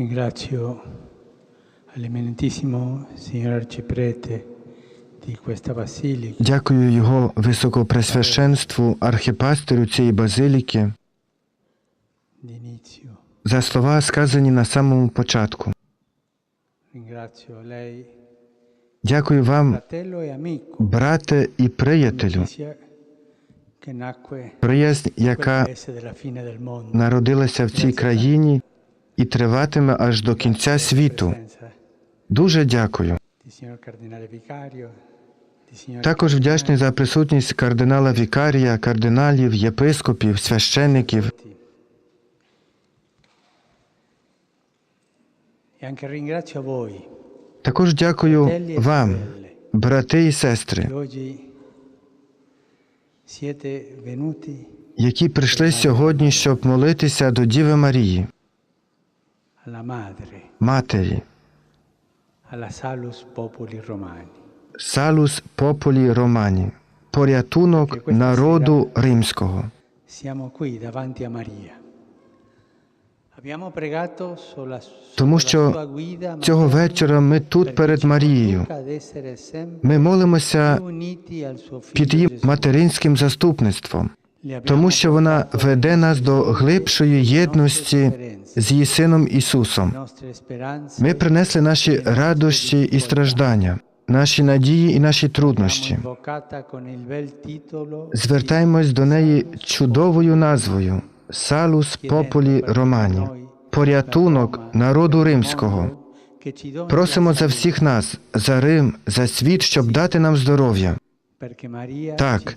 Ringrazio all'eminentissimo signor arciprete di questa basilica Дякую його високопресвященству, архіпастерю цієї базиліки, за слова, сказані на самому початку. Ringrazio lei, Дякую вам, e брате і приятелю, приязнь, яка народилася в цій країні і триватиме аж до кінця світу. Дуже дякую. Також вдячний за присутність кардинала Вікарія, кардиналів, єпископів, voi, Також дякую вам, брати і сестри, які прийшли сьогодні, щоб молитися до Діви Марії, Матері. Салус Пополі Романі, порятунок народу римського. Тому що Цього вечора ми тут перед Марією. Ми молимося під її материнським заступництвом, тому що вона веде нас до глибшої єдності з її сином Ісусом. Ми принесли наші радощі і страждання, наші надії і наші труднощі. Звертаємось до неї чудовою назвою Салус Пополі Романі, порятунок народу римського. Просимо за всіх нас, за Рим, за світ, щоб дати нам здоров'я, Так,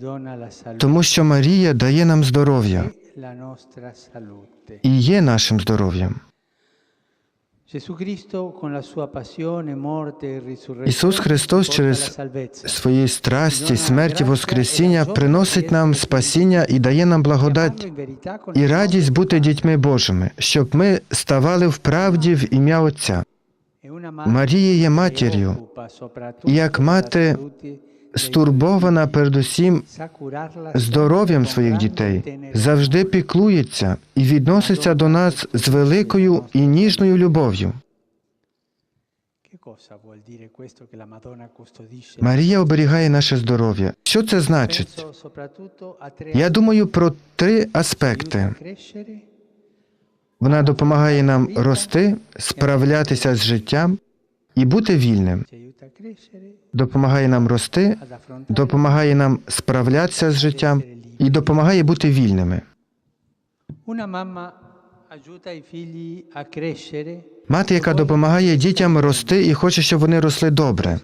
тому що Марія дає нам здоров'я і є нашим здоров'ям. E Ісус Христос через. Свої страсті, смерть і Воскресіння приносить нам спасіння і дає нам благодать і радість бути дітьми Божими, щоб ми ставали в правді в ім'я Отця. Марія є матір'ю, і як мати стурбована передусім здоров'ям своїх дітей, завжди піклується і відноситься до нас з великою і ніжною любов'ю. Марія оберігає наше здоров'я. Що це значить? Я думаю про три аспекти. Вона допомагає нам рости, справлятися з життям і бути вільним. Допомагає нам рости, допомагає нам справлятися з життям і допомагає бути вільними. Мати, яка допомагає дітям рости і хоче, щоб вони росли добре.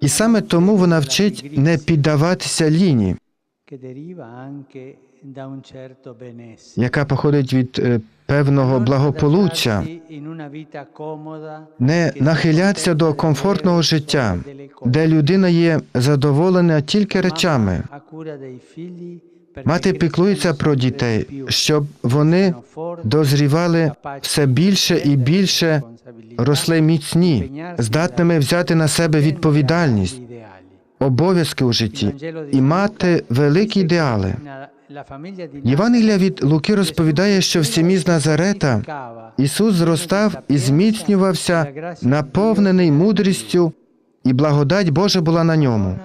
І саме тому вона вчить не піддаватися ліні, яка походить від е, певного благополуччя, не нахилятися до комфортного життя, де людина є задоволена тільки речами. Мати піклується про дітей, щоб вони дозрівали все більше і більше, росли міцні, здатними взяти на себе відповідальність, обов'язки у житті і мати великі ідеали. Євангелія від Луки розповідає, що в сім'ї з Назарета Ісус зростав і зміцнювався, наповнений мудрістю, і благодать Божа була на ньому.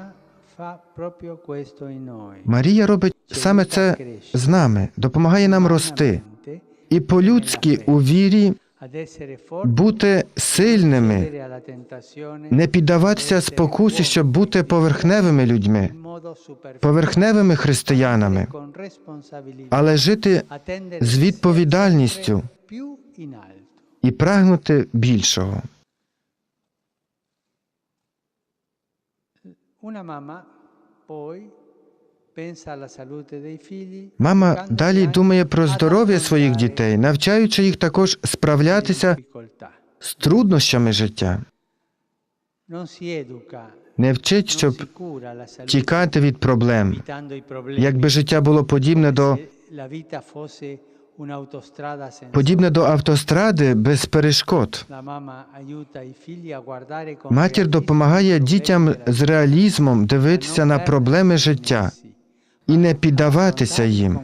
Марія робить саме це з нами, допомагає нам рости і по-людськи у вірі бути сильними, не піддаватися спокусі, щоб бути поверхневими людьми, поверхневими християнами, але жити з відповідальністю і прагнути більшого. Una mamma poi Мама далі думає про здоров'я своїх дітей, навчаючи їх також справлятися з труднощами життя, не вчить, щоб тікати від проблем. Якби життя було подібне до подібне до автостради без перешкод. Матір допомагає дітям з реалізмом дивитися на проблеми життя і не піддаватися їм,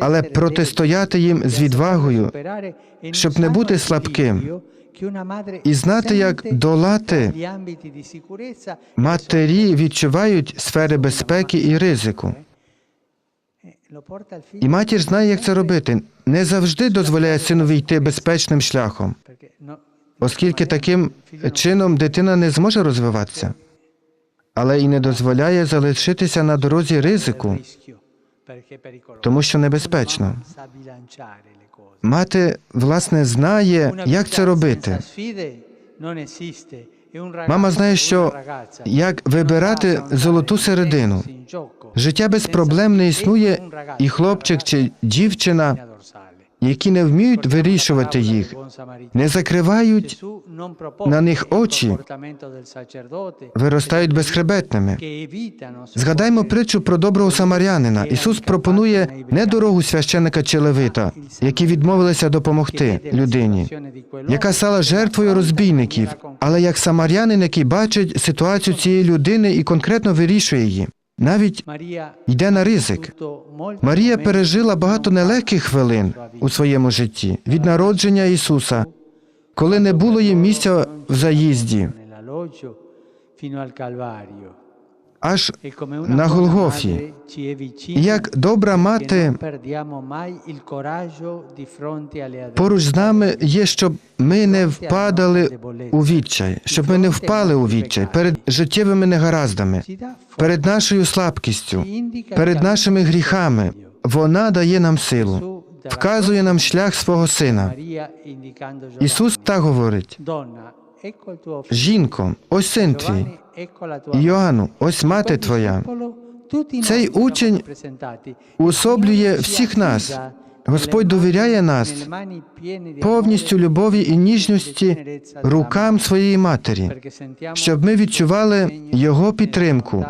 але протистояти їм з відвагою, щоб не бути слабким, і знати, як долати матері відчувають сфери безпеки і ризику. І матір знає, як це робити. Не завжди дозволяє синові йти безпечним шляхом, оскільки таким чином дитина не зможе розвиватися, але і не дозволяє залишитися на дорозі ризику, тому що небезпечно. Мати, власне, знає, як це робити. Мама знає, що Як вибирати золоту середину. Життя без проблем не існує, і хлопчик чи дівчина, які не вміють вирішувати їх, не закривають на них очі, виростають безхребетними. Згадаймо притчу про доброго самарянина. Ісус пропонує не дорогу священика чи левита, які відмовилися допомогти людині, яка стала жертвою розбійників, але як самарянин, який бачить ситуацію цієї людини і конкретно вирішує її. Навіть йде на ризик. Марія пережила багато нелегких хвилин у своєму житті від народження Ісуса, коли не було їм місця в заїзді, аж на Голгофі. Як добра мати поруч з нами є, щоб ми не впадали у відчай, щоб ми не впали у відчай перед життєвими негараздами, перед нашою слабкістю, перед нашими гріхами. Вона дає нам силу, вказує нам шлях свого сина. Ісус так говорить: жінко, ось син твій, Йоанну, ось мати твоя. Цей учень уособлює всіх нас. Господь довіряє нас повністю любові і ніжності рукам своєї матері, щоб ми відчували Його підтримку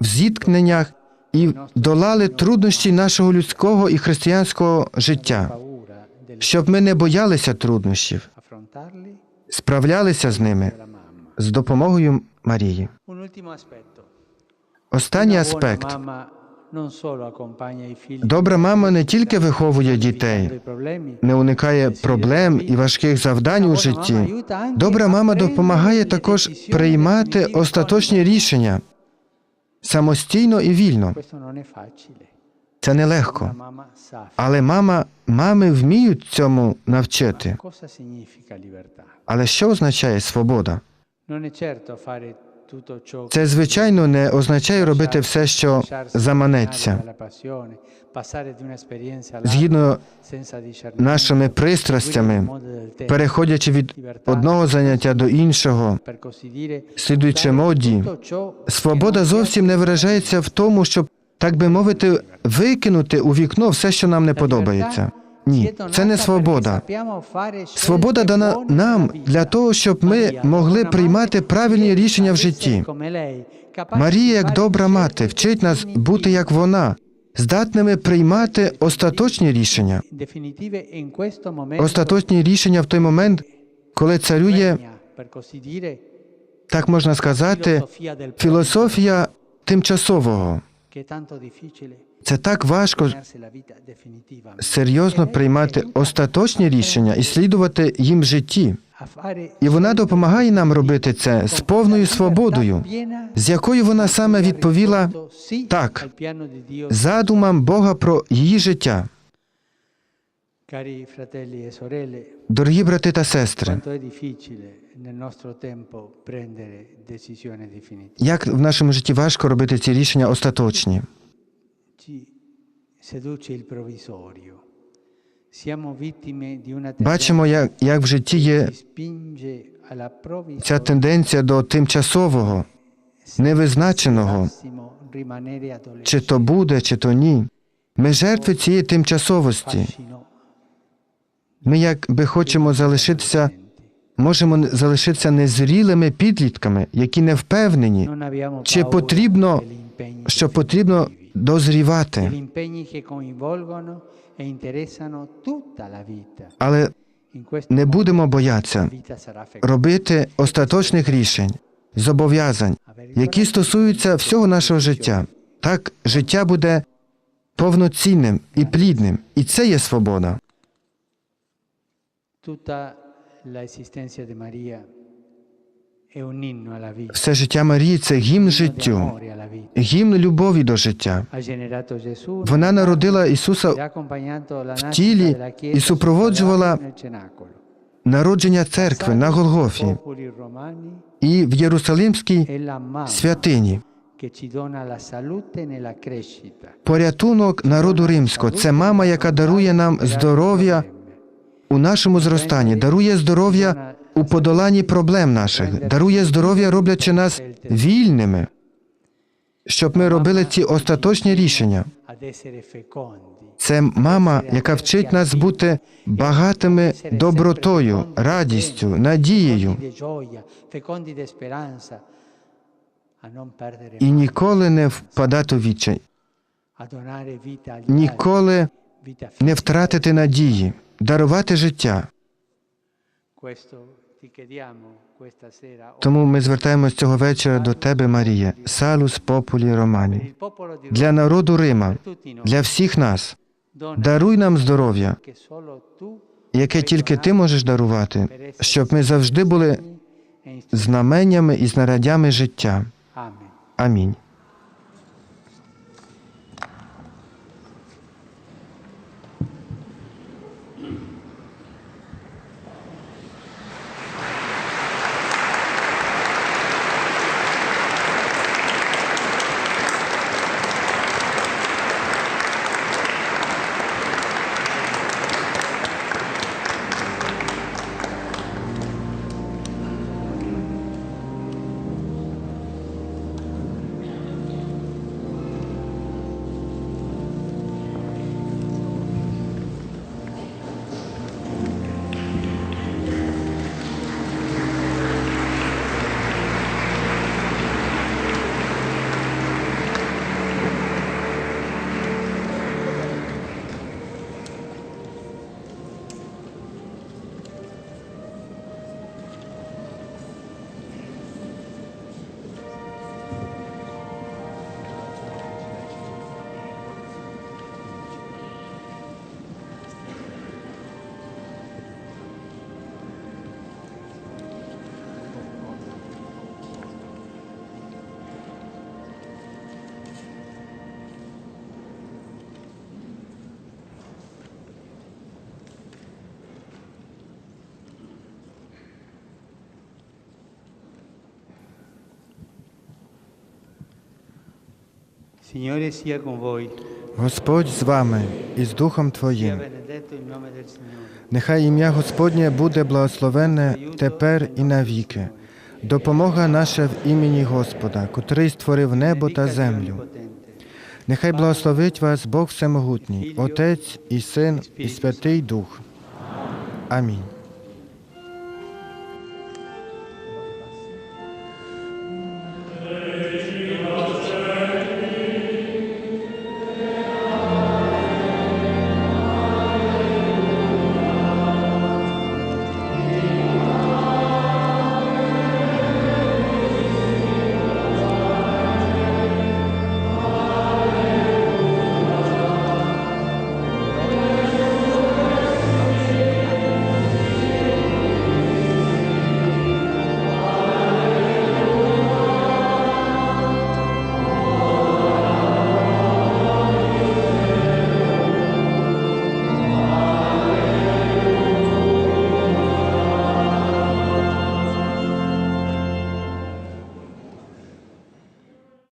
в зіткненнях і долали труднощі нашого людського і християнського життя, щоб ми не боялися труднощів, справлялися з ними з допомогою Марії. Останній аспект. Добра мама не тільки виховує дітей, не уникає проблем і важких завдань у житті. Добра мама допомагає також приймати остаточні рішення самостійно і вільно. Це нелегко. Але мама, мами вміють цьому навчити. Але що означає свобода? Це, звичайно, не означає робити все, що заманеться. Згідно нашими пристрастями, переходячи від одного заняття до іншого, слідуючи моді, свобода зовсім не виражається в тому, щоб, так би мовити, викинути у вікно все, що нам не подобається. Ні, це не свобода. Свобода дана нам для того, щоб ми могли приймати правильні рішення в житті. Марія, як добра мати, вчить нас бути як вона, здатними приймати остаточні рішення. Остаточні рішення в той момент, коли царює, так можна сказати, філософія тимчасового. Це так важко серйозно приймати остаточні рішення і слідувати їм в житті. І вона допомагає нам робити це з повною свободою, з якою вона саме відповіла так задумам Бога про її життя. Дорогі брати та сестри, як в нашому житті важко робити ці рішення остаточні. Бачимо, як, як в житті є ця тенденція до тимчасового, невизначеного, чи то буде, чи то ні. Ми жертви цієї тимчасовості. Ми, якби хочемо залишитися, можемо залишитися незрілими підлітками, які не впевнені, чи потрібно, що потрібно дозрівати. Але не будемо боятися робити остаточних рішень, зобов'язань, які стосуються всього нашого життя. Так життя буде повноцінним і плідним. І це є свобода. Все життя Марії це гімн життю, гімн любові до життя. Вона народила Ісуса la тілі і супроводжувала народження церкви на Голгофі і в Єрусалимській святині. Порятунок народу римського. Це мама, яка дарує нам здоров'я у нашому зростанні, дарує здоров'я у подоланні проблем наших, дарує здоров'я, роблячи нас вільними, щоб ми робили ці остаточні рішення. Це мама, яка вчить нас бути багатими добротою, радістю, надією. І ніколи не впадати у відчай, ніколи не втратити надії, дарувати життя. Тому ми звертаємось цього вечора до тебе, Марія, салус популі Романі, для народу Рима, для всіх нас. Даруй нам здоров'я, яке тільки ти можеш дарувати, щоб ми завжди були e знаменнями і знарядями життя. Амінь. Господь з вами і з Духом Твоїм. Нехай ім'я Господнє буде благословенне тепер і навіки. Допомога наша в імені Господа, котрий створив небо та землю. Нехай благословить вас Бог Всемогутній, Отець і Син і Святий Дух. Амінь.